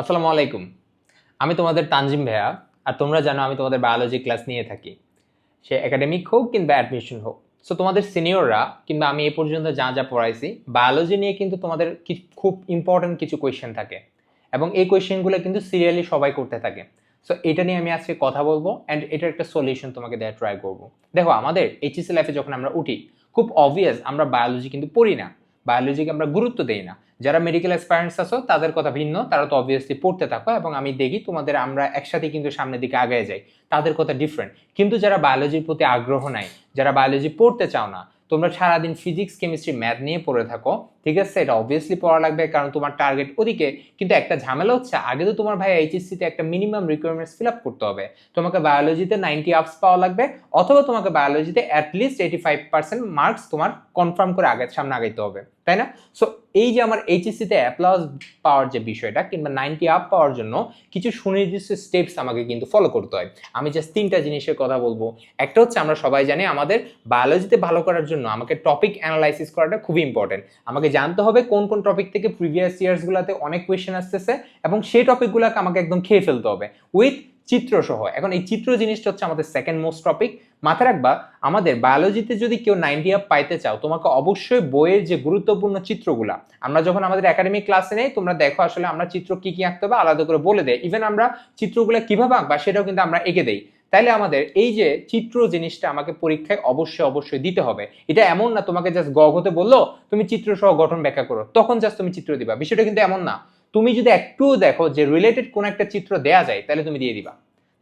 আসসালামু আলাইকুম। আমি তোমাদের তানজিম ভাইয়া, আর তোমরা জানো আমি তোমাদের বায়োলজি ক্লাস নিয়ে থাকি। সে একাডেমিক হোক কিংবা অ্যাডমিশন হোক। সো তোমাদের সিনিয়ররা কিংবা আমি এ পর্যন্ত যা যা পড়াইছি বায়োলজি নিয়ে কিন্তু তোমাদের খুব ইম্পর্টেন্ট কিছু কোয়েশ্চেন থাকে। এবং এই কোয়েশ্চেনগুলো কিন্তু সিরিয়ালি সবাই করতে থাকে। সো এটা নিয়ে আমি আজকে কথা বলব অ্যান্ড এটার একটা সলিউশন তোমাকে দেওয়ার ট্রাই করব। দেখো, আমাদের এইচএসসি লাইফে যখন আমরা উঠি, খুব অবভিয়াস আমরা বায়োলজি কিন্তু পড়ি না। বায়োলজিকে আমরা গুরুত্ব দেই না। যারা মেডিকেল অ্যাসপারেন্টস আছো, তাদের কথা ভিন্ন, তারা তো অবভিয়াসলি পড়তে থাকো এবং আমি দেখি তোমাদের আমরা একসাথে কিন্তু সামনের দিকে আগে যাই। তাদের কথা ডিফারেন্ট কিন্তু যারা বায়োলজির প্রতি আগ্রহ নাই, যারা বায়োলজি পড়তে চাও না তোমরা সারাদিন ফিজিক্স কেমিস্ট্রি ম্যাথ নিয়ে পড়ে থাকো, ঠিক আছে? এটা অবভিয়াসলি পড়া লাগবে, কারণ তোমার টার্গেট ওদিকে। কিন্তু একটা ঝামেলা হচ্ছে, আগে তো তোমার ভাই এইচএসসিতে একটা মিনিমাম রিকোয়ারমেন্টস ফিল আপ করতে হবে। তোমাকে বায়োলজিতে নাইনটি আপস পাওয়া লাগবে, অথবা তোমাকে বায়োলজিতে at least eighty five percent marks তোমার কনফার্ম করে আগে, সামনে আগাইতে হবে, তাই না? সো এই যে আমার এইচএসসিতে অ্যাপ্লাস পাওয়ার যে বিষয়টা কিংবা নাইনটি আপ পাওয়ার জন্য কিছু সুনির্দিষ্ট স্টেপস আমাকে কিন্তু ফলো করতে হয়। আমি জাস্ট তিনটা জিনিসের কথা বলব। একটা হচ্ছে আমরা সবাই জানি আমাদের বায়োলজিতে ভালো করার জন্য আমাকে টপিক অ্যানালাইসিস করাটা খুবই ইম্পর্টেন্ট আমাকে জানতে হবে কোন কোন টপিক থেকে প্রিভিয়াস ইয়ার্সগুলোতে অনেক কোয়েশ্চেন আসতেছে এবং সেই টপিকগুলোকে আমাকে একদম খেয়ে ফেলতে হবে। উইথ চিত্র সহ এখন এই চিত্র জিনিসটা হচ্ছে আমাদের সেকেন্ড মোস্ট টপিক মাথায় রাখবা, আমাদের বায়োলজিতে যদি কেউ নাইনটি আপ পাইতে চাও, তোমাকে অবশ্যই বইয়ের যে গুরুত্বপূর্ণ চিত্রগুলা, আমরা যখন আমাদের একাডেমিক ক্লাসে নেই, তোমরা দেখো আসলে আমরা চিত্র কি কি আঁকতে হবে, আলাদা করে বলে দেয় ইভেন আমরা চিত্রগুলো কীভাবে আঁকবা, সেটাও কিন্তু আমরা এঁকে দেই। তাইলে আমাদের এই যে চিত্র জিনিসটা আমাকে পরীক্ষায় অবশ্যই অবশ্যই দিতে হবে। এটা এমন না, তোমাকে জাস্ট গ হতে বলল, তুমি চিত্র সহ গঠন ব্যাখ্যা করো। তখন জাস্ট তুমি চিত্র দিবা। বিষয়টা কিন্তু এমন না। তুমি যদি একটু দেখো যে রিলেটেড কোন একটা চিত্র দেয়া যায় তাহলে তুমি দিয়ে দিবা।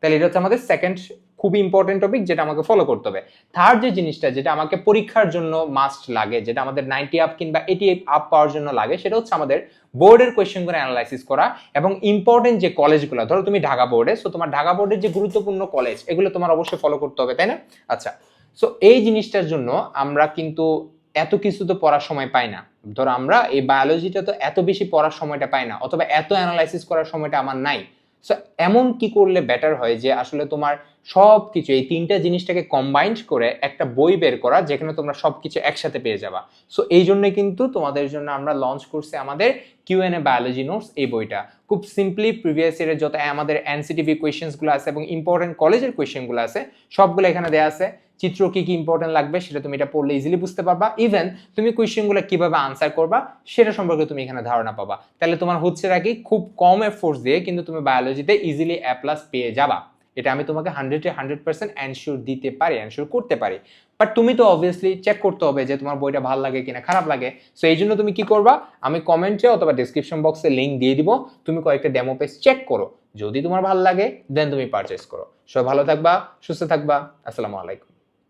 তাহলে এটা হচ্ছে আমাদের সেকেন্ড খুবই ইম্পর্টেন্ট টপিক যেটা আমাকে ফলো করতে হবে। থার্ড যে জিনিসটা যেটা আমাকে পরীক্ষার জন্য মাস্ট লাগে, যেটা আমাদের নাইনটি আপ কিংবা এইটি আপ পাওয়ার জন্য লাগে, সেটা হচ্ছে আমাদের বোর্ডের কোয়েশ্চেনগুলো অ্যানালাইসিস করা এবং ইম্পর্টেন্ট যে কলেজগুলো ধরো তুমি ঢাকা বোর্ডে সো তোমার ঢাকা বোর্ডের যে গুরুত্বপূর্ণ কলেজ এগুলো তোমার অবশ্যই ফলো করতে হবে, তাই না? আচ্ছা সো এই জিনিসটার জন্য আমরা কিন্তু এত কিছু তো পড়ার সময় পাই না। ধরো আমরা এই বায়োলজিটা তো এত বেশি পড়ার সময়টা পাই না, অথবা এত অ্যানালাইসিস করার সময়টা আমার নাই। সো এমন কি করলে বেটার হয় যে আসলে তোমার সব কিছু এই তিনটা জিনিসটাকে কম্বাইন্ড করে একটা বই বের করা যেখানে তোমরা সব কিছু একসাথে পেয়ে যাবা? সো এই জন্য কিন্তু তোমাদের জন্য আমরা লঞ্চ করছি আমাদের Q N A biology notes এই বইটা। খুব সিম্পলি প্রিভিয়াস ইয়ারের যত আমাদের এনসিটিভি কোয়েশ্চেন্সগুলো আছে এবং ইম্পর্টেন্ট কলেজের কোয়েশ্চেনগুলো আছে, সবগুলো এখানে দেওয়া আছে। চিত্র কি কি ইম্পর্টেন্ট লাগবে সেটা তুমি এটা পড়লে ইজিলি বুঝতে পারবা। ইভেন তুমি কোয়েশ্চেনগুলো কীভাবে আনসার করবা সেটা সম্পর্কে তুমি এখানে ধারণা পাবা। তাহলে তোমার হচ্ছে নাকি খুব কম এফোর্স দিয়ে কিন্তু তুমি বায়োলজিতে ইজিলি এ প্লাস পেয়ে যাবা। এটা আমি তোমাকে হান্ড্রেডে হান্ড্রেড পার্সেন্ট অ্যানশিওর দিতে পারি অ্যানশিওর করতে পারি। বাট তুমি তো অবভিয়াসলি চেক করতে হবে যে তোমার বইটা ভালো লাগে কিনা, খারাপ লাগে। সো এই জন্য তুমি কি করবা? আমি কমেন্টে অথবা ডিসক্রিপশন বক্সে লিঙ্ক দিয়ে দিব। তুমি কয়েকটা ডেমো পেজ চেক করো। যদি তোমার ভালো লাগে দেন তুমি পারচেস করো। সবাই ভালো থাকবা, সুস্থ থাকবা। আসসালামু আলাইকুম।